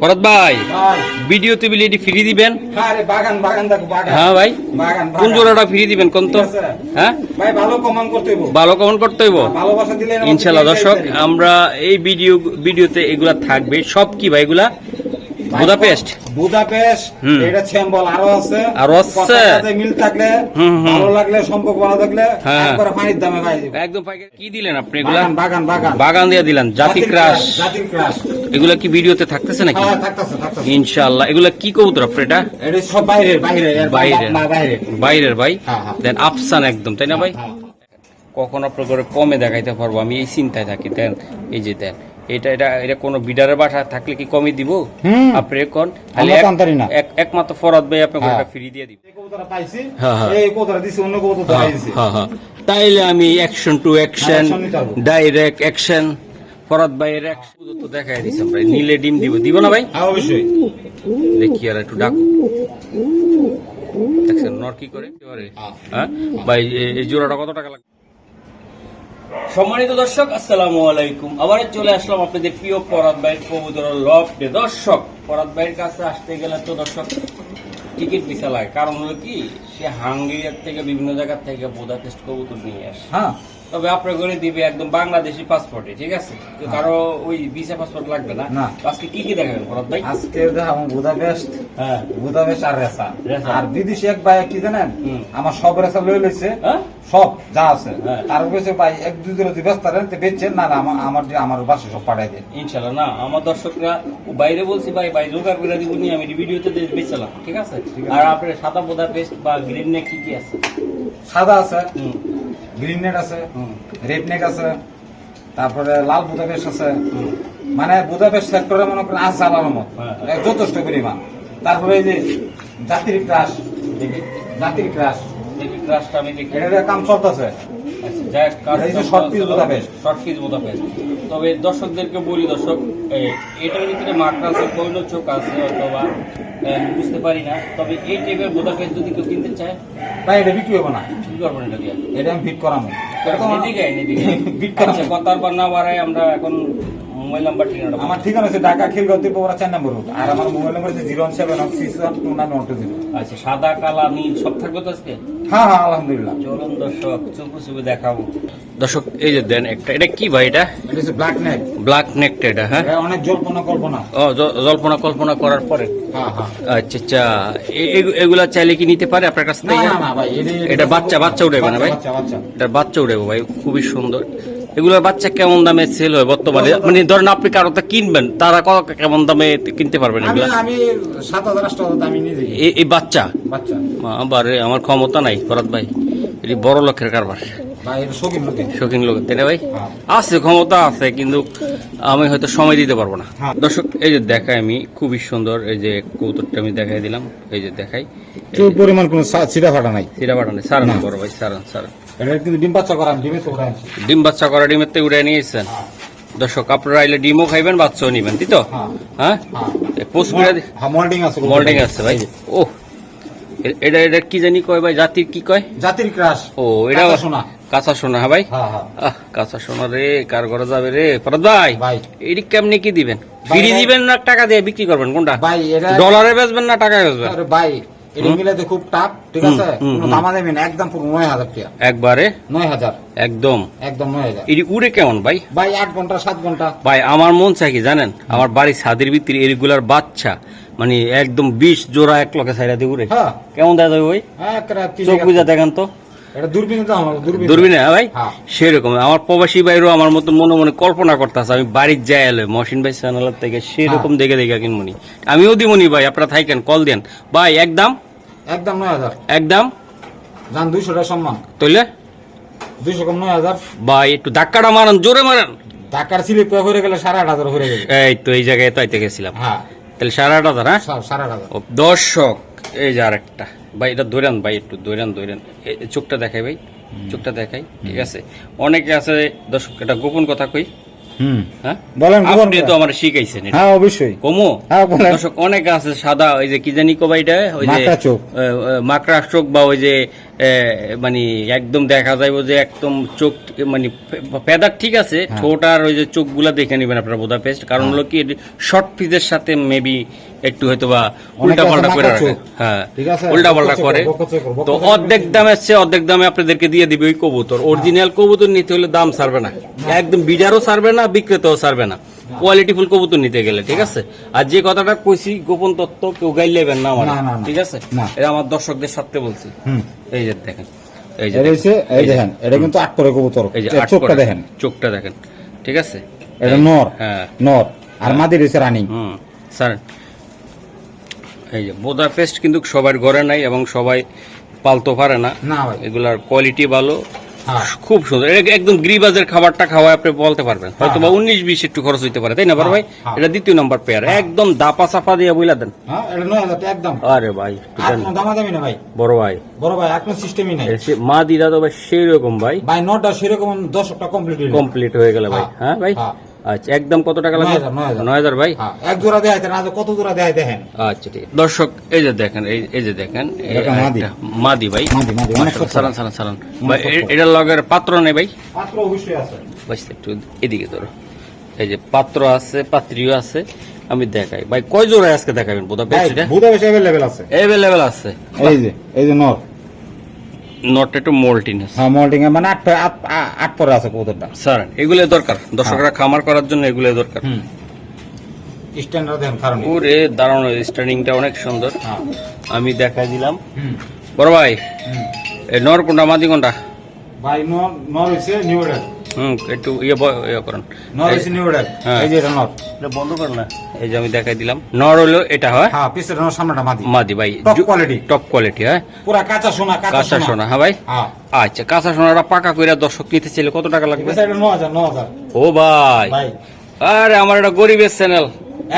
ভরত ভাই ভাই। ভিডিও তে এটি ফ্রি দিবেন? বাগান বাগান দেখো বাগান। হ্যাঁ ভাই বাগান কোন। জোড়াটা ফ্রি দিবেন কোন তো? হ্যাঁ? ভাই ভালো কমন করতে হইব। ভালো কমেন্ট করতে হইব? ভালোবাসা দিলে না ইনশাল্লাহ দর্শক আমরা এই ভিডিও ভিডিওতে এগুলা থাকবে। সব কি ভাই এগুলা? বুদাপেস্ট? বুদাপেস্ট এটা আরও আছে। আরও আছে? মিল থাকলে। ভালো লাগলে সম্পর্ক ভালো থাকলে হ্যাঁ। একবারে পানির দামে দিব। একদম পাইকারি। কি দিলেন আপনি এগুলা? বাগান বাগান বাগান। দিয়ে দিলেন। জাতি ক্রাশ জাতির ক্রাশ এগুলা কি ভিডিওতে থাকতেছে নাকি? হ্যাঁ থাকতেছে থাকতেছে। ইনশাআল্লাহ। এগুলা কি কবুতর আপনি এটা? এটা সব বাইরের বাইরে এর বাইরের। বাইরের। ভাই? হ্যাঁ। দেন আফসান একদম তাই না ভাই। কখন আপনার করে কমে দেখাইতে পারব? আমি এই চিন্তায় থাকি দেন। এই যে দেন। এটা এটা এটা কোনো বিডারের বাসা থাকলে কি কমে দিব হুম। আপনি কোন আমরা তো আনতারি না। একমাত্র ফরাদ ভাই আপনাকে হ্যাঁ। ফ্রি দিয়ে দিব এই কবুতরটা পাইছি হ্যাঁ, হ্যাঁ। এই কবুতরটা দিছি অন্য কবুতর হ্যাঁ, দিছি হ্যাঁ, হ্যাঁ। তাইলে আমি action to action. Direct action Farhad ভাইয়ের অ্যাকশন তো দেখাই দিছি আমরা নীলে ডিম দিব দিব না ভাই হ্যাঁ অবশ্যই দেখি আর একটু ডাকো দেখছেন নর কি করে হ্যাঁ ভাই এই জোড়াটা কত টাকা লাগবে সম্মানিত দর্শক আসসালামু আলাইকুম। আবার চলে আসলাম আপনাদের প্রিয় পরাত ভাইয়ের কবুতর লফটে দর্শক পরাত ভাইয়ের কাছে আসতে গেলে তো দর্শক টিকিট ভিসা লাগে। কারণ হলো কি সে হাঙ্গেরিয়ার থেকে বিভিন্ন জায়গা থেকে বোধা টেস্ট কবুতর নিয়ে আসে। হ্যাঁ। তবে আপনার করে দিবে একদম বাংলাদেশি পাসপোর্টে ঠিক আছে? তো কারও ওই ভিসা পাসপোর্ট লাগবে না। আজকে কি কি দেখাবেন ভরত ভাই? আজকে দেখাবো বুদাপেস্ট হ্যাঁ। বুদাপেস্ট আর রেসা। আর বিদেশি এক ভাই কি জানেন? আমার সব রেসা লইছে। হ্যাঁ? সব যা আছে। হ্যাঁ। তার কাছে ভাই এক দুই দিন যদি ব্যস্ত থাকেন তো বেচছেন না না আমার যে আমার বাসে সব পাঠাই দেন। ইনশাল্লাহ না আমার দর্শকরা বাইরে বলছি ভাই ভাই জোগাড় করে দিব নি আমি ভিডিওতে বেচালাম। ঠিক আছে? আর আপনার সাদা বোদা পেস্ট বা গ্রিন নেক কি কি আছে? সাদা আছে গ্রিন নেট আছে রেড নেক আছে তারপরে লাল বুদাপেস্ট আছে। মানে মানে বুদাপেস্ট সেক্টরে মনে করেন আজ চালানোর মত হ্যাঁ। যথেষ্ট পরিমাণ। তারপরে এই যে জাতির ক্রাশ জাতির ক্রাশ। দেখি ক্রাশটা আমি দেখি এটা কাম চলতেছে আচ্ছা, কাজ। তবে দর্শকদেরকে বলি দর্শক এটার ভিতরে মাকড়া আছে কইল চোখ আছে অথবা বুঝতে পারি না। তবে এই টাইপের বোদাপেস্ট যদি কেউ কিনতে চায় ভাই এটা বিক্রি হবে না। কি করবেন এটা দিয়ে? এটা আমি ফিট করাবো তো আমার- এদিকে এদিকে। আইন। বিট করা আচ্ছা, কথার পর না বাড়াই আমরা এখন মোবাইল নাম্বার ঠিকানাটা আমার ঠিকানা আছে ঢাকা খিলগাঁও ত্রিপুরা চার নম্বর রোড। আর আমার মোবাইল নাম্বার আছে zero seven one six one two nine one two zero. আচ্ছা সাদা কালা নীল সব থাকবে তো আজকে? হ্যাঁ হ্যাঁ আলহামদুলিল্লাহ। চলুন দর্শক চুপু চুপু দেখাবো। দর্শক এই যে দেন একটা এটা কি ভাই এটা? এটা হচ্ছে ব্ল্যাক নেক ব্ল্যাক নেকটা এটা হ্যাঁ? অনেক জল্পনা কল্পনা। ও জল্পনা কল্পনা করার পরে? হ্যাঁ হ্যাঁ। আচ্ছা আচ্ছা এগুলা চাইলে কি নিতে পারে আপনার কাছ থেকে? না না ভাই এটা বাচ্চা বাচ্চা উঠাবে না ভাই? বাচ্চা বাচ্চা। এটা বাচ্চা উঠাবো ভাই খুবই সুন্দর। এগুলোর বাচ্চা কেমন দামে সেল হয় বর্তমানে? মানে ধরেন আপনি কারও তা কিনবেন তারা কত কেমন দামে কিনতে পারবেন আমি এগুলা? আমি সাত হাজার আট এই বাচ্চা? বাচ্চা। আবার আমার ক্ষমতা নাই ভরত ভাই। এটি বড় লক্ষের কারবার। শৌখিন লোক তাই ভাই? হ্যাঁ। আছে ক্ষমতা আছে কিন্তু আমি হয়তো সময় দিতে পারব না। হ্যাঁ। দর্শক এই যে দেখাই আমি খুবই সুন্দর এই যে কৌতুকটা আমি দেখাই দিলাম এই যে দেখাই। পরিমাণ কোনো ছিটা ফাটা নাই? সিরা বাটানে সারান না। বড় ভাই সারান সারান। কিন্তু ডিম বাচ্চা করা আমি ডিমে তো ডিম বাচ্চা করা ডিমের থেকে উড়ে নিয়ে এসেছেন দর্শক আপনারা আইলে ডিমও খাইবেন বাচ্চাও নিবেন তাই তো? হ্যাঁ। হ্যাঁ? হ্যাঁ। পোস্ট হ্যাঁ মোল্ডিং আছে মোল্ডিং আছে ভাই। ও এটা এটা কি জানি কয় ভাই জাতির কি কয়? জাতির ক্রাশ। ও এটা সোনা। কাঁচা সোনা হ্যাঁ ভাই? হ্যাঁ হ্যাঁ। আহ কাঁচা সোনা রে কার ঘরে যাবে রে? ফরদ ভাই এটি কেমনি কি দিবেন? ফিরি দিবেন না টাকা দিয়ে বিক্রি করবেন? কোনটা? ভাই এটা ডলারে বেচবেন না টাকায় বেচবেন? আরে ভাই এটা খুব টাপ ঠিক আছে? দামা দেবে না একদম পুরো নয় হাজার টাকা। একবারে? নয় হাজার। একদম। একদম নয় হাজার। এটি উড়ে কেমন ভাই? ভাই আট ঘণ্টা সাত ঘণ্টা। ভাই আমার মন চাই কি জানেন? আমার বাড়ির ছাদের ভিতরে এগুলার বাচ্চা মানে একদম বিশ জোড়া এক লকে সাইডা দিয়ে উড়ে। হ্যাঁ। কেমন ভাই হ্যাঁ চোখ বুঝা দেখেন তো। দূরবীন তো আমার দূরবীন। দূরবীনে হ্যাঁ ভাই? হ্যাঁ। সেরকম। আমার প্রবাসী বাইরেও আমার মতো মনে মনে কল্পনা করতেছে আমি বাড়ির যাই এলে মহসিন ভাই চ্যানেলের থেকে সেরকম হ্যাঁ। দেখে দেখে কিনবনি আমিও দিমনি ভাই আপনারা থাকেন কল দেন। ভাই একদম একদম নয় হাজার। একদম দুইশো টাকা সম্মান। তৈলে? দুইশো কম নয় হাজার। ভাই একটু ধাক্কাটা মারান জোরে মারান। ঢাকার স্লিপ হয়ে গেলে সাড়ে আট হাজার হয়ে গেলে এই তো এই জায়গায় তো আইতে গেছিলাম। হ্যাঁ। তাহলে সাড়ে আট হাজার হ্যাঁ? সা- সাড়ে আট হাজার দর্শক এই যে আরেকটা। ভাই এটা ভাই একটু চোখটা দেখাই ভাই। চোখটা দেখাই ঠিক আছে? অনেকে আছে দর্শক এটা গোপন কথা কই? হুম। হ্যাঁ? বলেন আপনি তো আমার শিখাইছেন। হ্যাঁ অবশ্যই। কমো? হ্যাঁ দর্শক অনেক আছে সাদা ওই যে কি জানি কো ভাই ওই যে মাকড়া চোখ। বা ওই যে মানে একদম দেখা যাইব যে একদম চোখ মানে পেদার ঠিক আছে ছোট ঠোঁট আর ওই যে চোখগুলা দেখে নেবেন আপনার বোধা পেস্ট কারণ হলো কি শর্ট ফিজের সাথে মেবি একটু হয়তো বা উল্টা পাল্টা করে রাখে। হ্যাঁ ঠিক আছে? উল্টা পাল্টা করে। তো অর্ধেক দামে আসছে অর্ধেক দামে আপনাদেরকে দিয়ে দিবে ওই কবুতর। অরিজিনাল কবুতর নিতে হলে দাম ছাড়বে না। একদম বিডারও ছাড়বে না বিক্রেতাও ছাড়বে না। কোয়ালিটি ফুল কবুতর নিতে গেলে ঠিক আছে? আর যে কথাটা কইছি গোপন তত্ত্ব কেউ গাইল লেবেন না আমার। ঠিক আছে? এটা আমার দর্শকদের সাথে বলছি। এই যে দেখেন এই যে এই দেখেন এটা কিন্তু আট করে কবুতর। এই যে চোখটা দেখেন। চোখটা দেখেন ঠিক আছে? এটা নর। হ্যাঁ। নর। আর মাদি রয়েছে রানিং। হুম। স্যার এই যে বোদা পেস্ট কিন্তু সবার ঘরে নাই এবং সবাই পালতে পারে না। এগুলার কোয়ালিটি ভালো। হ্যাঁ। খুব সুন্দর। একদম গ্রিবাজের খাবারটা খাওয়ায় আপনি বলতে পারবেন। হয়তো বা উনিশ বিশ একটু খরচ হইতে পারে তাই না ভাই? হ্যাঁ। এটা দ্বিতীয় নম্বর পেয়ার একদম দাপা চাপা দিয়ে বুঝলা দেন। হ্যাঁ আরে ভাই বড় ভাই। বড় ভাই কোনো সিস্টেমই নাই। মা দিদা তো ভাই সেই রকম ভাই। ভাই নটা সেরকম দশটা কমপ্লিট কমপ্লিট হয়ে গেল ভাই। হ্যাঁ, হ্যাঁ ভাই? হ্যাঁ। আচ্ছা একদম কত টাকা লাগবে? নয় হাজার, ভাই? হ্যাঁ এক জোড়া দেয় না কত জোড়া দেয় দেখেন। আচ্ছা ঠিক। দর্শক এই যে দেখেন এই যে দেখেন মাদি। ভাই। সালান সালান সালান ভাই এটার লগের পাত্র নেই ভাই? মাত্র অবশ্যই আছে। একটু এদিকে ধরো। এই যে পাত্র আছে পাত্রীও আছে আমি দেখাই। ভাই কয় জোড়ায় আজকে দেখাবেন? বেশি অ্যাভেলেবেল আছে। এভেলেবেল আছে। এই যে এই যে নর। নটটা একটু মোল্টিন আছে হ্যাঁ মল্টিং মানে আট আট পরে আছে কবুতরটা। স্যার এগুলো দরকার। দর্শকরা খামার করার জন্য এগুলো দরকার। হুম। স্ট্যান্ডার্ড দেখেন কারণ। ওরে দাঁড়ানো স্ট্যান্ডিংটা অনেক সুন্দর। হ্যাঁ। আমি দেখাই দিলাম। বড় ভাই নর কোনটা মাদি কোনটা? ভাই নর নর হইছে নিউ এডাল হুম একটু ইয়ে ইয়ে করেন। হ্যাঁ। এই যে নর। এটা বন্ধ কর না এই যে আমি দেখাই দিলাম। নর হলো এটা হয়? হ্যাঁ পিছের নর সামনেটা মাদি। মাদি ভাই। টপ কোয়ালিটি টপ কোয়ালিটি হ্যাঁ? পুরা কাঁচা সোনা কাঁচা কাঁচা সোনা। হ্যাঁ ভাই? আচ্ছা কাঁচা সোনাটা পাকা কইরা দর্শক নিতে চাইলে কত টাকা লাগবে? ও ভাই। ভাই। আরে আমার এটা গরিবের চ্যানেল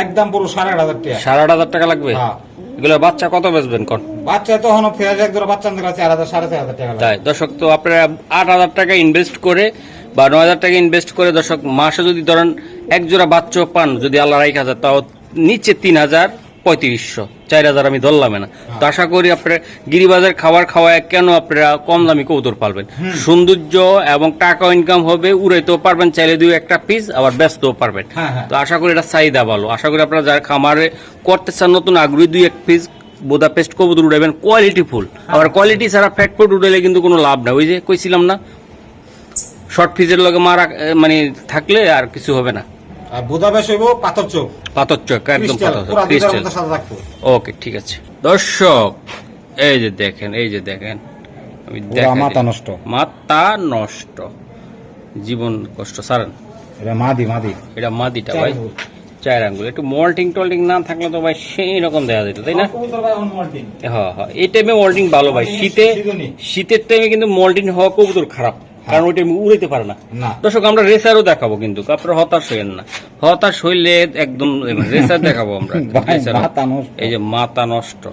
একদম পুরো সাড়ে আট হাজার টাকা। সাড়ে আট হাজার টাকা লাগবে? হ্যাঁ। এগুলো বাচ্চা কত বেচবেন কোন? বাচ্চা তখন ফেয়ার এক বাচ্চা চার হাজার সাড়ে চার হাজার টাকা তাই দর্শক তো আপনারা আট হাজার টাকা ইনভেস্ট করে বা নয় হাজার টাকা ইনভেস্ট করে দর্শক মাসে যদি ধরেন এক জোড়া বাচ্চা পান যদি আল্লাহ এক হাজার তাও নিচে তিন হাজার পঁয়ত্রিশশো। চার হাজার আমি ধরলাম না। তো আশা করি আপনারা গিরিবাজার খাবার খাওয়ায় কেন আপনারা কম দামি কৌতর পালবেন? সৌন্দর্য এবং টাকা ইনকাম হবে উড়াইতেও পারবেন চাইলে দুই একটা পিস আবার ব্যস্তও পারবেন। হ্যাঁ হ্যাঁ। তো আশা করি এটা চাহিদা ভালো। আশা করি আপনারা যারা খামারে করতে চান নতুন আগ্রহী দুই এক পিস বোদা পেস্ট কবুতর উড়াবেন কোয়ালিটি ফুল আবার কোয়ালিটি ছাড়া ফ্যাট ফুড উড়াইলে কিন্তু কোনো লাভ না ওই যে কইছিলাম না শর্ট ফিজের লগে মারা মানে থাকলে আর কিছু হবে না। আর বুধা হইব পাথর চোখ। পাথর একদম পাথর ক্রিস্টাল ওকে ঠিক আছে। দর্শক এই যে দেখেন এই যে দেখেন আমি মাথা নষ্ট। মাথা নষ্ট। জীবন কষ্ট সারেন। এটা মাদি মাদি। এটা মাদিটা ভাই। আঙ্গুল। চার আঙ্গুল। একটু মল্টিং টল্টিং না থাকলে তো ভাই সেই রকম দেখা যেত তাই না। হ্যাঁ হ্যাঁ। এই টাইমে মল্টিং ভালো ভাই। শীতে শীতের টাইমে কিন্তু মল্টিং হওয়া কবুতর খারাপ। কারণ ওই টাইমে উড়াইতে পারে না। দর্শক আমরা রেসারও দেখাবো কিন্তু আপনারা হতাশ হইেন না। হতাশ হইলে একদম রেসার দেখাবো আমরা। এই যে মাথা নষ্ট।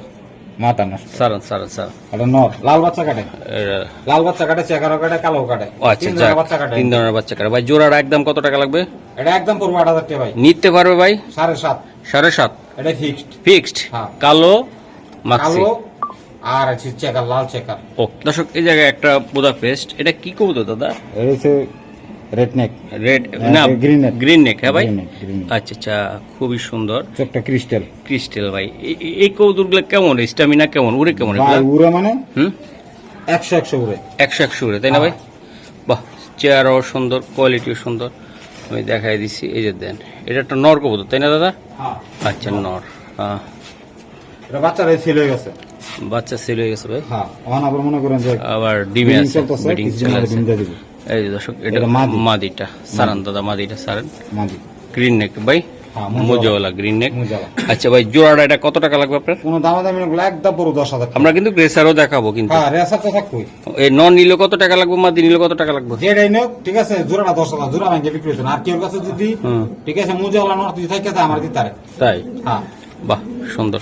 মাথা নষ্ট। সারান সারান সারান। এটা নর। লাল বাচ্চা কাটে। এরা- লাল বাচ্চা কাটে চেকারও কাটে কালো কাটে। আচ্ছা তিন যাক, ধরনের বাচ্চা কাটে। তিন ধরনের বাচ্চা কাটে। ভাই জোড়াটা একদম কত টাকা লাগবে? এটা একদম পড়ব আট হাজার টাকা ভাই। নিতে পারবে ভাই? সাড়ে সাত। সাড়ে সাত। এটা ফিক্সড ফিক্সড হ্যাঁ। কালো কালো আর আছে চেকার লাল চেকার ও দর্শক এই জায়গায় একটা বোদা পেস্ট। এটা কি কবুতর দাদা? এটা হচ্ছে রেড নেক রেড হ্যাঁ, না। গ্রিন নেক হ্যাঁ ভাই। আচ্ছা আচ্ছা খুবই সুন্দর। চোখটা ক্রিস্টাল ক্রিস্টাল ভাই। এই- কবুতরগুলো কেমন? স্টামিনা কেমন? উড়ে কেমন উড়ে মানে? হুম? একশো একশো উড়ে। একশো একশো উড়ে তাই না ভাই? বাহ চেয়ারও সুন্দর কোয়ালিটিও সুন্দর। আমি দেখাই দিচ্ছি এই যে দেন। এটা একটা নর কবুতর তাই না দাদা? হ্যাঁ। আচ্ছা নর। হ্যাঁ। ছেলে হয়ে গেছে। বাচ্চা সেল হয়ে গেছে ভাই। হ্যাঁ এখন আবার মনে করেন যে আবার ডিমে আছে ব্রিডিং। এই যে দর্শক এটা মাদিটা সারান দাদা মাদিটা সারান। মাদি। গ্রিন নেক ভাই? হ্যাঁ, মোজাওয়ালা। মোজাওয়ালা গ্রিন নেক আচ্ছা ভাই জোড়াটা এটা কত টাকা লাগবে আপনার? কোনো দামা একদম পুরো দশ হাজার আমরা কিন্তু গ্রেসারও দেখাবো কিন্তু। হ্যাঁ রেসার তো থাকবই এই নন নিলে কত টাকা লাগবে মাদি নিলে কত টাকা লাগবে? যেটাই ঠিক আছে জোড়াটা দশ হাজার জোড়া ভাঙে বিক্রি হচ্ছে আর কেউ কাছে যদি ঠিক আছে মুজাওয়ালা নর যদি থাকে আমার দিতারে তাই? হ্যাঁ। বাহ সুন্দর।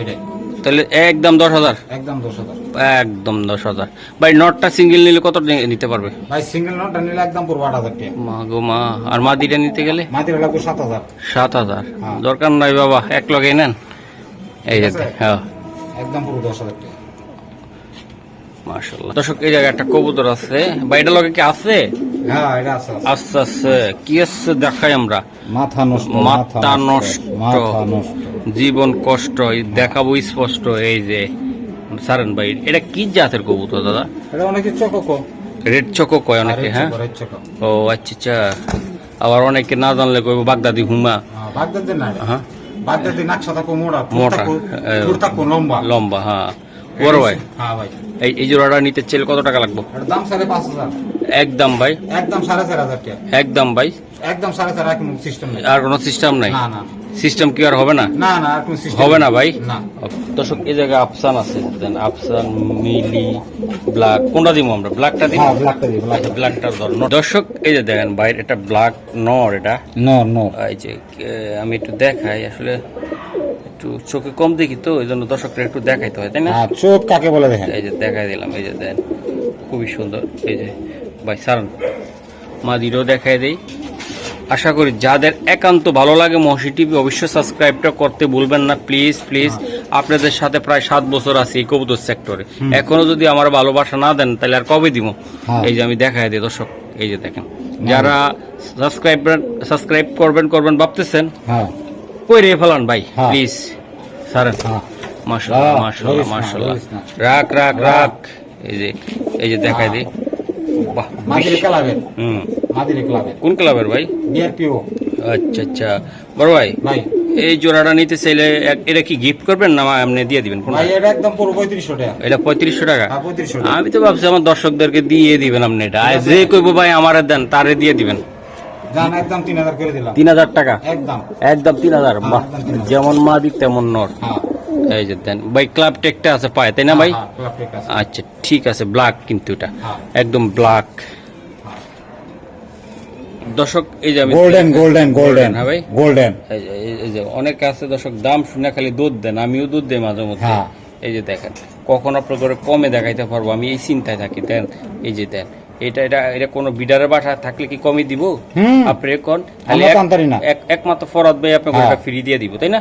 এটাই। তাহলে একদম দশ হাজার? একদম দশ হাজার। একদম দশ হাজার। ভাই নটটা সিঙ্গেল নিলে কত নিতে পারবে? ভাই সিঙ্গেল নটটা নিলে একদম পুরো আট হাজার মা গো মা আর মাদিটা নিতে গেলে? মাদিটা লাগবে সাত হাজার। সাত হাজার। হ্যাঁ। দরকার নাই বাবা এক লগে নেন। এই যে হ্যাঁ। একদম পুরো দশ হাজার টাকা। মাশাল্লাহ দর্শক এই জায়গায় একটা কবুতর আছে। বা এটা লগে কি আছে? হ্যাঁ এটা আছে আছে। আস্তে আস্তে কি আছে দেখাই আমরা? মাথা নষ্ট মাথা নষ্ট। মাথা নষ্ট। জীবন কষ্ট দেখাবো স্পষ্ট এই যে। সারেন ভাই এটা কি জাতের কবুতর দাদা? এটা অনেকে চকক। রেড চকো কয় অনেকে হ্যাঁ? ও আচ্ছা আচ্ছা। আবার অনেকে না জানলে কইব বাগদাদি হুমা। বাগদাদি না হ্যাঁ। বাগদাদি নাকশা থাকো মোড়া মোটা, থাকো লম্বা। লম্বা হ্যাঁ। বড় ভাই? হ্যাঁ ভাই। এই এই জোড়াটা নিতে চাইলে কত টাকা লাগবে? দাম সাড়ে পাঁচ হাজার। একদম ভাই। একদম সাড়ে চার হাজার টাকা। একদম ভাই। একদম সাড়ে চার সিস্টেম নেই। আর কোনো সিস্টেম নাই? না না। সিস্টেম কি আর হবে না? না না আর কোনো সিস্টেম হবে না ভাই? না। দর্শক এই জায়গায় আফসান আছে দেন আফসান মিলি ব্ল্যাক কোনটা দিব আমরা? ব্ল্যাকটা দিব? হ্যাঁ ব্ল্যাকটা দিই ব্ল্যাক ব্ল্যাকটার ধর দর্শক এই যে দেখেন বাইরে এটা ব্ল্যাক নর এটা। নো নো এই যে আমি একটু দেখাই আসলে একটু চোখে কম দেখি তো এই জন্য দর্শকরা একটু দেখাইতে হয় তাই না? চোখ কাকে বলে দেখেন? এই যে দেখাই দিলাম এই যে দেন খুবই সুন্দর এই যে ভাই সারান মাদিরও দেখাই দেই। আশা করি যাদের একান্ত ভালো লাগে মহসি টিভি অবশ্যই সাবস্ক্রাইবটা করতে ভুলবেন না প্লিজ প্লিজ। আপনাদের সাথে প্রায় সাত বছর আছি এই কবুতর সেক্টরে এখনও যদি আমার ভালোবাসা না দেন তাহলে আর কবে দিব? হ্যাঁ। এই যে আমি দেখাই দিই দর্শক এই যে দেখেন। যারা সাবস্ক্রাইব সাবস্ক্রাইব করবেন করবেন ভাবতেছেন হ্যাঁ। কই রে ফেলান ভাই? হ্যাঁ। প্লিজ সারেন হ্যাঁ। মাশাল্লাহ রবিস না। রাখ রাখ রাখ। রাখ। এই যে এই যে দেখাই মাদিরে ক্লাবের। হুম। মাদিরে ক্লাবের। কোন ক্লাবের ভাই? বিআরপিও। আচ্ছা আচ্ছা। বড় ভাই ভাই। এই জোড়াটা নিতে চাইলে এটা কি গিফট করবেন না আপনি দিয়ে দিবেন? ভাই এটা একদম পুরো পঁয়ত্রিশশো টাকা। এটা পঁয়ত্রিশশো টাকা? হ্যাঁ পঁয়ত্রিশশো টাকা। আমি তো ভাবছি আমার দর্শকদেরকে দিয়ে দিবেন আপনি। এটা যে কইব ভাই আমারে দেন তারে দিয়ে দিবেন। একদম তিন হাজার করে দিলাম। তিন হাজার টাকা? একদম। একদম তিন হাজার? বাহ একদম 3,000 যেমন মাদিক তেমন নর। হ্যাঁ। এই যে দেন ভাই ক্লাব টেকটা আছে পায় তাই না ভাই? হ্যাঁ, আছে। আচ্ছা ঠিক আছে ব্ল্যাক কিন্তু এটা। হ্যাঁ। একদম ব্ল্যাক। হ্যাঁ। দর্শক এই যে আমি গোল্ডেন গোল্ডেন গোল্ডেন হ্যাঁ ভাই? গোল্ডেন এই যে- এই- এই যে অনেক আছে দর্শক দাম শুনে খালি দুধ দেন আমিও দুধ দেই মাঝে মধ্যে। হ্যাঁ। এই যে দেখেন কখন আপনার করে কমে দেখাইতে পারব আমি এই চিন্তায় থাকি দেন এই যে দেন। এটা এটা এটা কোনো বিডারের বাসা থাকলে কি কমে দিব? আপনি কোন তো। এক- একমাত্র ফরাদ ভাই আপনাকে হ্যাঁ। ওটা ফ্রি দিয়ে দিব তাই না?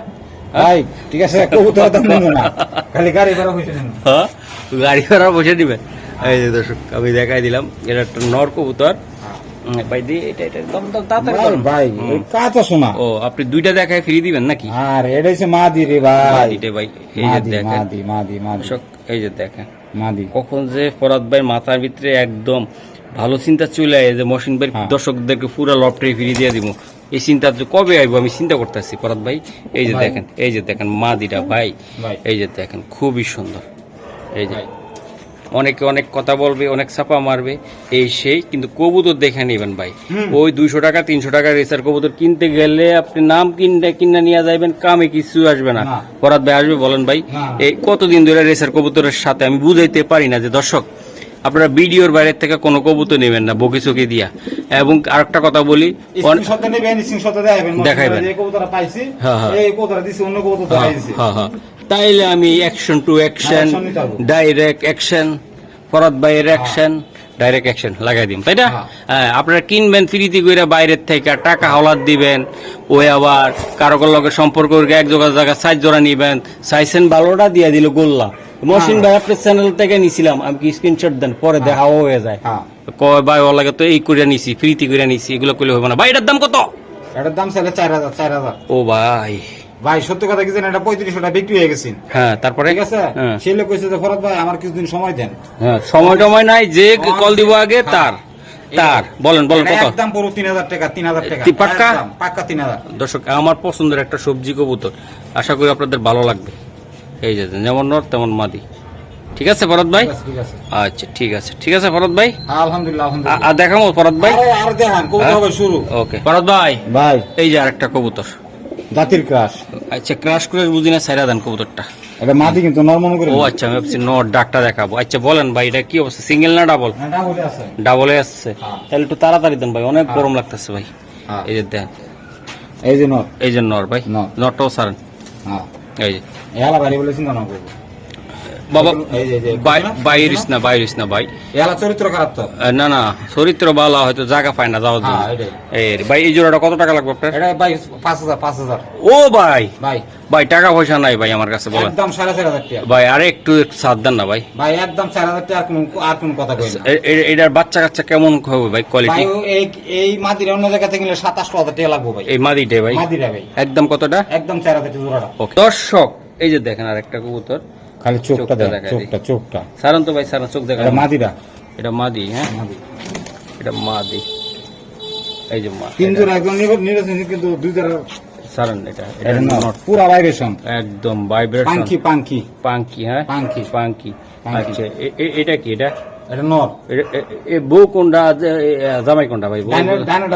হ্যাঁ? ভাই ঠিক আছে কবুতর দাম নেব না। খালি গাড়ি ভাড়া হয়েছে নেন হ্যাঁ? গাড়ি ভাড়া বসে দিবেন এই যে দর্শক আমি দেখাই দিলাম এটা একটা নর কবুতর। ভাই দি এটা এটা দাম দাম তাড়াতাড়ি ভাই করুন। ভাই। এই কাঁচা শোনা ও আপনি দুইটা দেখায় ফ্রি দিবেন নাকি? আর এটা হচ্ছে মাদি রে ভাই। এটাই ভাই এই যে মাদি দেখেন। মাদি মাদি মাদি। দর্শক এই যে দেখেন। মাদি। কখন যে ফরাদ ভাই মাথার ভিতরে একদম ভালো চিন্তা চলে আয় যে মহসিন ভাই হ্যাঁ। দর্শকদেরকে পুরো লপটে ফিরিয়ে দিয়ে দিব এই চিন্তা কবে আইবো আমি চিন্তা করতেছি ফরাদ ভাই? এই যে দেখেন এই যে দেখেন মাদিটা ভাই। ভাই। এই যে দেখেন খুবই সুন্দর। এই যে অনেকে অনেক কথা বলবে অনেক ছাপা মারবে এই সেই কিন্তু কবুতর দেখে নেবেন ভাই। ওই দুইশো টাকা তিনশো টাকা রেসার কবুতর কিনতে গেলে আপনি নাম কিনতে কিনে নিয়ে যাবেন কামে কিছু আসবে না। পরাত ভাই আসবে বলেন ভাই। এই কতদিন ধরে রেসার কবুতরের সাথে আমি বুঝাইতে পারি না যে দর্শক আপনারা বিডিওর বাইরের থেকে কোনো কবুতর নেবেন না বকি চকি দিয়া এবং আরেকটা কথা বলি দেখাইবেন। হ্যাঁ, হ্যাঁ। হ্যাঁ। তাইলে আমি action to action. Direct action Farhad ভাইয়ের অ্যাকশন ডাইরেক্ট অ্যাকশন লাগাই দিন তাই না? হ্যাঁ। হ্যাঁ, আপনারা কিনবেন ফ্রিতে করে বাইরের থেকে টাকা হাওলাত দিবেন ওই আবার কারও কারও লগে সম্পর্ক করে এক জোড়া জায়গা সাইজ জোড়া নিবেন সাইজেন ভালোটা দিয়ে দিল গোল্লা। মহসিন ভাই আপনার চ্যানেল থেকে নিছিলাম আমি কি স্ক্রিনশট দেন পরে দেখাও হয়ে যায়। হ্যাঁ। কয় ভাই ওর লাগে তো এই করে নিছি ফ্রিতে করে নিছি এগুলো করলে হবে না। ভাই এটার দাম কত? এটার দাম চার হাজার চার হাজার। ও ভাই। ভাই সত্য কথা কি জানেন? এটা টাকা বিক্রি হয়ে গেছে। হ্যাঁ তারপরে ঠিক আছে? হ্যাঁ। সে লোক কইছে যে ফরত ভাই আমার কিছুদিন সময় দেন। হ্যাঁ সময় টময় নাই যে কল দিব আগে হ্যাঁ। তার তার। বলেন বলেন কত? একদম পুরো তিন হাজার টাকা তিন হাজার টাকা। পাক্কা? পাক্কা তিন হাজার। দর্শক আমার পছন্দের একটা সবজি কবুতর। আশা করি আপনাদের ভালো লাগবে। এই যে যেমন নর তেমন মাদি। ঠিক আছে ভরত ভাই? আচ্ছা ঠিক আছে। ঠিক আছে ভরত ভাই? আলহামদুলিল্লাহ আলহামদুলিল্লাহ। আর দেখাবো ভরত ভাই? আরে, দেখান কবুতর হ্যাঁ? হবে শুরু। ওকে। ভরত ভাই? ভাই। এই যে আরেকটা কবুতর। জাতির ক্রাশ আচ্ছা ক্রাশ করে বুঝি না সাইরা দেন কবুতরটা। এটা মাদি কিন্তু নরমাল করে ও আচ্ছা আমি ভাবছি নর ডাকটা দেখাবো। আচ্ছা বলেন ভাই এটা কি অবস্থা? সিঙ্গেল না ডাবল হ্যাঁ, ডাবলে আসছে। হ্যাঁ। তাহলে একটু তাড়াতাড়ি দেন ভাই অনেক হ্যাঁ। গরম লাগতেছে ভাই। এই যে দেন। এই যে নর। এই যে নর ভাই। নর। নরটাও সারেন হ্যাঁ। এই যে। এলা বাড়ি বলে চিন্তা না করব। বাবা এই যে- এই যে, বাই- বুঝছ না? বাইরিস না বাইরিস না ভাই এলা চরিত্র খারাপ তো না না চরিত্র ভালো হয়তো জায়গা পায় না যাওয়ার জন্য। এটাই। এই রে, ভাই এই জোড়াটা কত টাকা লাগবে আপনার? এটা ভাই পাঁচ হাজার পাঁচ হাজার। ও ভাই ভাই ভাই টাকা পয়সা নাই ভাই আমার কাছে বলেন। একদম সাড়ে চার হাজার টাকা। ভাই আরে একটু সাথ দেন না ভাই ভাই একদম চার হাজার টাকা আর কোনো কথা কই না। এ- এ- এটার বাচ্চা কাচ্চা কেমন হবে ভাই কোয়ালিটি এই এই মাদিরা অন্য জায়গা থেকে নিলে সাতাশ হাজার টাকা লাগবে ভাই। এই মাদিটাই ভাই? একদম কতটা? একদম চার হাজার টাকা জোড়াটা। দর্শক এই যে দেখেন আর একটা কবুতর। খালি চোখটা চোখটা দেখ দেখা চোখটা চোখটা। সারান তো ভাই সারান চোখ দেখা এটা মাদিরা। এটা মাদি হ্যাঁ? এটা মাদি। এই যে মা তিন জোড়া একদম নির্বাচন কিন্তু দুই জোড়া সারান এটা এটা নট পুরো ভাইব্রেশন একদম ভাইব্রেশন পাঙ্কি পাঙ্কি। পাঙ্কি হ্যাঁ? পাঙ্কি। পাঙ্কি। আচ্ছা এটা কি এটা? এটা এ- বউ কোনটা জামাই কোনটা ভাই? বউ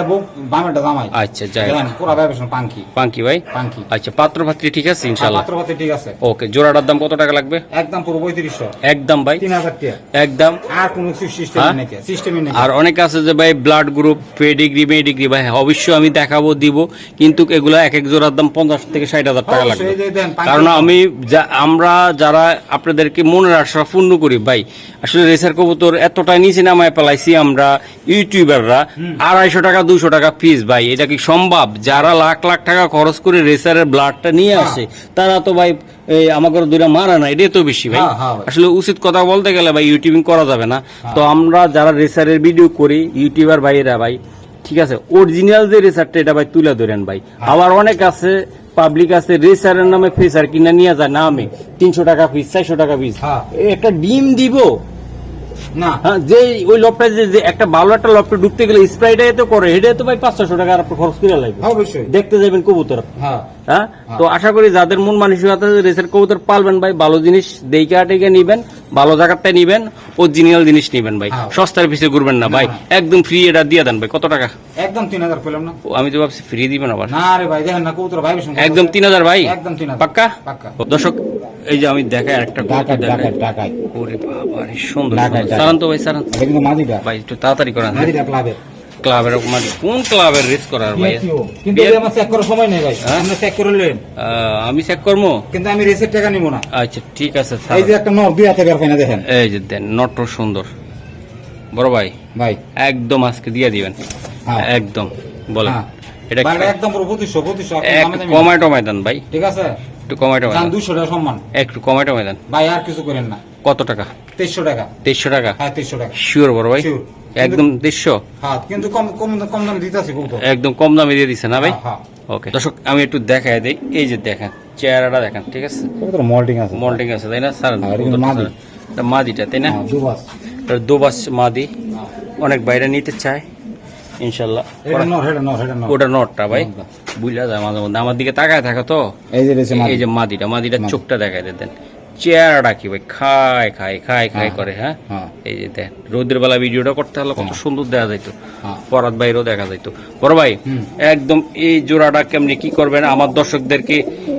বউ বামেটা জামাই। আচ্ছা যাই পুরা ভাইব্রেশন পাঙ্কি। পাঙ্কি ভাই? পাঙ্কি। আচ্ছা পাত্র পাত্রী ঠিক আছে ইনশাল্লাহ পাত্রপাতি ঠিক আছে। ওকে জোড়াটার দাম কত টাকা লাগবে? একদম পুরো পঁয়ত্রিশশো। একদম ভাই? তিন হাজার টাকা। একদম? আর কোনো সিস্টেম হ্যাঁ? নাকি? সিস্টেমই নাকি? আর অনেকে আছে যে ভাই ব্লাড গ্রুপ পেডিগ্রি মেডিগ্রি ভাই অবশ্যই আমি দেখাবো দিব। কিন্তু এগুলো এক এক জোড়ার দাম পঞ্চাশ থেকে ষাট হাজার টাকা লাগবে। কারণ আমি আমরা যারা আপনাদেরকে মনের আশা পূর্ণ করি ভাই আসলে রেসার কবুতর এতটা নিচে নামায় পেলাইছি আমরা ইউটিউবাররা। আড়াইশো টাকা দুশো টাকা ফিস ভাই এটা কি সম্ভব? যারা লাখ লাখ টাকা খরচ করে রেসারের ব্লাডটা নিয়ে হ্যাঁ। আসে তারা তো ভাই আমাকে দুইটা মারা না এটাই তো বেশি ভাই। হ্যাঁ, হ্যাঁ ভাই। আসলে উচিত কথা বলতে গেলে ভাই ইউটিউবিং করা যাবে না। তো আমরা যারা রেসারের ভিডিও করি ইউটিউবার ভাইয়েরা ভাই ঠিক আছে অরিজিনাল যে রেসারটা এটা ভাই তুলে ধরেন ভাই। আবার অনেক আছে পাবলিক আছে রেসারের নামে ফেসার কিনা নিয়ে যায় নামে তিনশো টাকা পিস চারশো টাকা হ্যাঁ। একটা ডিম দিব যে ওই লপটা যে একটা ভালো একটা লপটা ঢুকতে গেলে স্প্রাইটাই তো করে হেডে তো ভাই পাঁচশো টাকা আর আপনার খরচ করে লাগবে। অবশ্যই। দেখতে যাবেন কবুতর। হ্যাঁ। হ্যাঁ তো আশা করি যাদের মন মানসিকতা রেসের কবুতর পালবেন ভাই ভালো জিনিস দেইকা টেকে নিবেন। ভালো জায়গাতে নিবেন অরিজিনাল জিনিস নিবেন ভাই। সস্তার পিছিয়ে ঘুরবেন না ভাই। একদম ফ্রি এটা দিয়ে দেন ভাই। কত টাকা? একদম তিন হাজার পেলাম না। ও, আমি তো ভাবছি ফ্রি দিবেন আবার। না রে ভাই দেখেন না কবুতর ভাই একদম তিন হাজার ভাই? একদম তিন হাজার। পাক্কা? পাক্কা। দর্শক এই যে আমি দেখা একটা কবুতর দেখাই। ডাকাত ওরে বাবা সুন্দর। সারান তো ভাই সারান ভাই একটু তাড়াতাড়ি করেন। ক্লাবের মানে কোন ক্লাবের রেস করার ভাই? কিন্তু আমার চেক করার সময় নেই ভাই। হ্যাঁ? আমরা চেক করে নেন আমি চেক করব? কিন্তু আমি রেসের টাকা নিব না। আচ্ছা ঠিক আছে স্যার। এই যে একটা নর দুই হাতে বের দেখেন। এই যে দেন নট সুন্দর। বড় ভাই ভাই। একদম আজকে দিয়ে দিবেন। হ্যাঁ। একদম বলেন। হ্যাঁ। এটা একদম পুরো পঁচিশশো পঁচিশশো আপনি এক দামে দামি কমায় টমায় দেন ভাই। ঠিক আছে? একটু যান দেন দুশো টাকা সম্মান। একটু টমায় দেন ভাই আর কিছু করেন না। কত টাকা? তেইশশো টাকা। তেইশশো টাকা? হ্যাঁ তেইশশো টাকা। শিওর বড় ভাই। একদম তেইশশো? হ্যাঁ কিন্তু কম কম কম দামে দিতে আছে একদম কম দামে দিয়ে দিচ্ছে না ভাই? হ্যাঁ, হ্যাঁ। ওকে দর্শক আমি একটু দেখাই দিই। এই যে দেখেন চেহারাটা দেখেন ঠিক আছে? মোল্ডিং আছে। মল্টিং আছে তাই না? স্যার হ্যাঁ, মাদিটা তাই না? হ্যাঁ, দুবাস। মাদি। অনেক বাইরে নিতে চায় ইনশাল্লাহ। ওটা নটটা ভাই। বুঝলা যায় মাঝে মধ্যে। আমার দিকে তাকায় থাকো তো। এই যে মাদিটা মাদিটা চোখটা দেখাই দেন। কি ভাই খায় খায় খায় খায় হ্যাঁ। করে হ্যাঁ? হ্যাঁ। এই যে দেখ রোদের বেলা ভিডিওটা করতে হলে কত হ্যাঁ। সুন্দর দেখা যাইতো। পরাত দেখা যাইতো। বড় ভাই একদম এই জোড়াটা কেমনি কি করবেন? আমার দর্শকদেরকে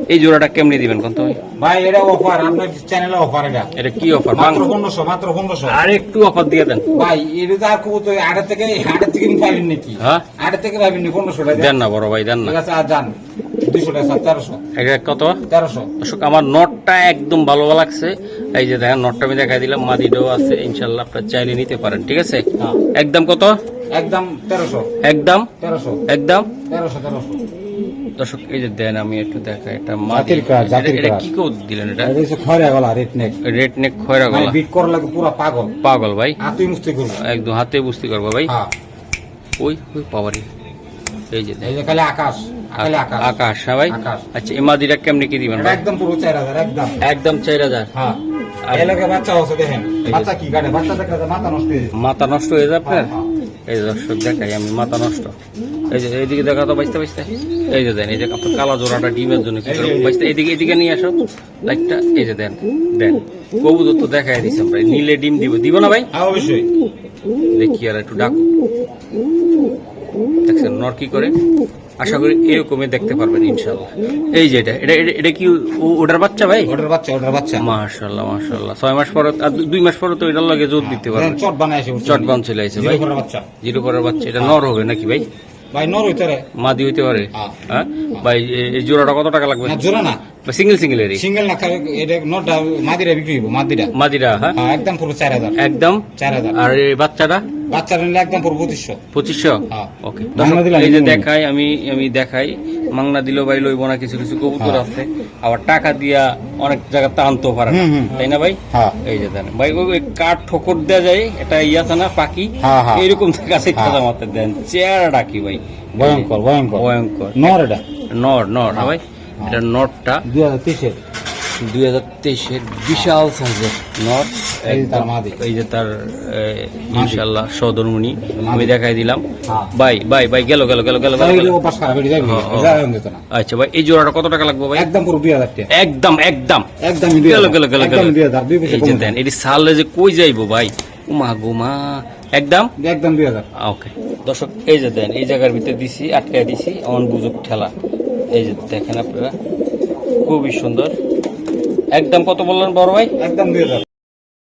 এই জোড়াটা কেমনি দিবেন কোন ভাই? ভাই এটা অফার আপনার চ্যানেলে অফার এটা। এটা কি অফার মাত্র মাত্র আর একটু অফার দিয়ে দেন। ভাই এটা তো আর আটের থেকে থেকে পাইবেন নাকি হ্যাঁ? আটের থেকে পাইবেন নি পনেরোশো টাকা। দেন না বড় ভাই দেন না। ঠিক আছে আর যান। দুশো টাকা তেরোশো। কত? তেরোশো। দর্শক আমার নটটা একদম ভালো লাগছে। এই যে দেখেন নটটা আমি দেখাই দিলাম মাদিডো আছে ইনশাল্লাহ আপনার চাইলে নিতে পারেন ঠিক আছে? হ্যাঁ। একদম কত? একদম তেরোশো। একদম? তেরোশো। একদম? তেরোশো তেরোশো। দর্শক এই যে দেন আমি একটু দেখাই এটা জাতির কাজ, এটা- এটা কি দিলেন এটা? এটা হচ্ছে খয়রা গলা রেট নেক রেড নেক খয়রা মানে গলা। বিট করার লাগে পুরো পাগল। পাগল ভাই। আতুই মুস্তি করব। একদম হাতে ভাই। হ্যাঁ। ওই ওই পাওয়ারি এই যে এই যে খালি আকাশ। আকাশ। আকাশ হ্যাঁ ভাই? আচ্ছা এই মাদিটা কেমনি কি দিবেন একদম পুরো চার হাজার একদম। একদম চার হাজার? হ্যাঁ। আর- বাচ্চা আছে দেখেন। বাচ্চা কি কাটে? বাচ্চা দেখলে মাথা নষ্ট হয়ে যায়। মাথা নষ্ট হয়ে যাবে আপনার? হ্যাঁ, এই দর্শক দেখাই আমি মাথা নষ্ট। এই যে এইদিকে দেখা তো বাঁচতে বাঁচতে এই যে দেন এই যে আপনার কালা জোড়াটা ডিমের জন্য বাঁচতে এইদিকে এইদিকে নিয়ে আসো। লাইটটা এই যে দেন দেন। কবুতর তো দেখাই দিছে ভাই নীলে ডিম দিব। দিব না ভাই? হ্যাঁ অবশ্যই। দেখি আর একটু ডাকো। দেখছেন নর কি করে? আশা করি এরকমই দেখতে পারবেন ইনশাল্লাহ এই যে এটা এটা এটা- কি ওটার বাচ্চা ভাই? ওটার বাচ্চা ওটার বাচ্চা। মাশাল্লাহ মাশাল্লাহ ছয় মাস পরে আর দুই মাস পরে তো এটার লাগে জোর দিতে পারবে চট বানাইছে চট বান চলে আসে ভাই। জিরো বাচ্চা। জিরো পরের বাচ্চা এটা নর হবে নাকি ভাই? ভাই নর হইতে পারে। মাদি হইতে পারে। হ্যাঁ। হ্যাঁ? ভাই এই জোড়াটা কত টাকা লাগবে? না জোড়া না। সিঙ্গেল সিঙ্গেল এরই? সিঙ্গেল না এটা নটা মাদিরা বিক্রি হইব মাদিরা। মাদিরা হ্যাঁ? হ্যাঁ একদম পুরো চার হাজার। একদম? চার হাজার। আর এই বাচ্চাটা? নিলে একদম পুরো পঁচিশশো। পঁচিশশো? হ্যাঁ। ওকে দিলে এই যে দেখাই আমি আমি দেখাই। মাংনা দিলেও ভাই লইব না কিছু কিছু কবুতর হ্যাঁ। আছে। আবার টাকা দিয়া অনেক জায়গা টানতেও পারে। তাই না ভাই? হ্যাঁ। এই যে দেন। ভাই ওই কাঠ ঠোকর দেওয়া যায় এটা ইয়ে আছে না পাখি? হ্যাঁ, হ্যাঁ। এইরকম হ্যাঁ। খাজা দেন। চেয়ারা ডাকি ভাই? ভয়ঙ্কর ভয়ঙ্কর। ভয়ঙ্কর। নর এটা। নট হ্যাঁ ভাই? হ্যাঁ। এটা নটটা দুই হাজার তেইশের। দুই হাজার তেইশের বিশাল সাইজের নট এই যে তার ইনশাল্লাহ সদরমণি আমি দেখাই দিলাম। ভাই ভাই ভাই গেল গেল গেল গেল আচ্ছা ভাই এই জোড়াটা কত টাকা লাগবে ভাই? একদম পুরো দুই হাজার একদম একদম। একদম গেল গেল গেল গেল। এই যে দেন এটি সালে যে কই যাইবো ভাই? উমা গুমা একদম? একদম দুই হাজার। ওকে। দর্শক এই যে দেন এই জায়গার ভিতরে দিছি আটকায় দিছি অন বুঝুক ঠেলা। এই যে দেখেন আপনারা খুবই সুন্দর। একদম কত বললেন বড় ভাই? একদম